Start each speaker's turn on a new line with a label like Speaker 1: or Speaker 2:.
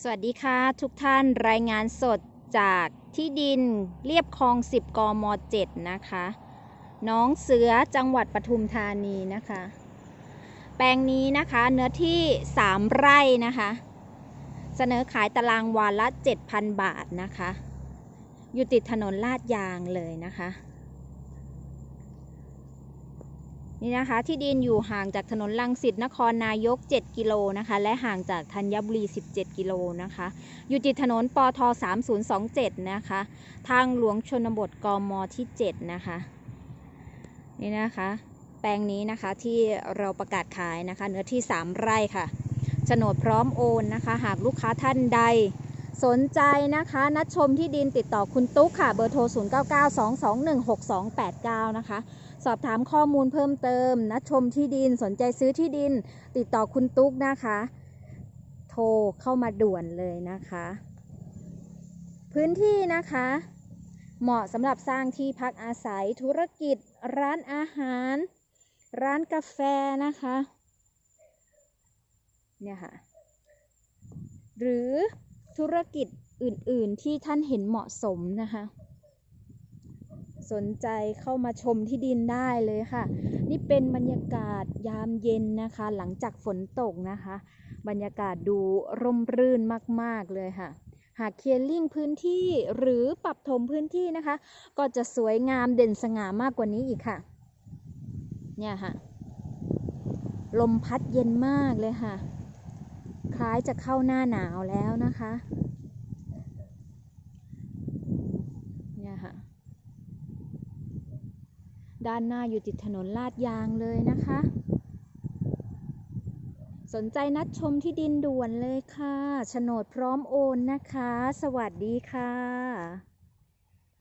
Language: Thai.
Speaker 1: สวัสดีค่ะ ทุกท่านรายงานสดจากที่ดินเรียบคลอง 10 กม 7 นะคะ น้องเสือจังหวัดปทุมธานีนะคะ แปลงนี้นะคะเนื้อที่ 3 ไร่นะคะ เสนอขายตารางวาละ 7,000 บาทนะคะ อยู่ติดถนนลาดยางเลยนะคะ นี่นะคะที่ดินอยู่ห่างจากถนนลังสิตนครนายก 7 กิโลนะคะและห่างจากธัญบุรี 17 กิโลนะคะอยู่ติดถนนปท3027นะคะทางหลวงชนบทกมที่ 7 นะคะนี่นะคะแปลงนี้นะคะที่เราประกาศขายนะคะเนื้อที่ 3 ไร่ค่ะโฉนดพร้อมโอนนะคะ หากลูกค้าท่านใด สนใจนะคะ นัดชมที่ดินติดต่อคุณตุ๊กค่ะ เบอร์โทร 0992216289 นะคะ สอบถามข้อมูลเพิ่มเติม นัดชมที่ดินสนใจซื้อที่ดิน ติดต่อคุณตุ๊กนะคะ โทรเข้ามาด่วนเลยนะคะ พื้นที่นะคะ เหมาะสำหรับสร้างที่พักอาศัยธุรกิจ ร้านอาหาร ร้านกาแฟนะคะ เนี่ยค่ะ หรือ ธุรกิจอื่นๆที่ท่านเห็นเหมาะสมนะคะ สนใจเข้ามาชมที่ดินได้เลยค่ะ นี่เป็นบรรยากาศยามเย็นนะคะ หลังจากฝนตกนะคะ บรรยากาศดูร่มรื่นมาก ๆ เลยค่ะ หากเคลียร์ลิงพื้นที่หรือปรับถมพื้นที่นะคะ ก็จะสวยงามเด่นสง่ามากกว่านี้อีกค่ะ เนี่ยค่ะ ลมพัดเย็นมากเลยค่ะ คล้ายจะเข้าหน้าหนาวแล้วนะคะเนี่ยค่ะด้านหน้าอยู่ติดถนนลาดยางเลยนะคะ สนใจนัดชมที่ดินด่วนเลยค่ะโฉนดพร้อมโอนนะคะ สวัสดีค่ะ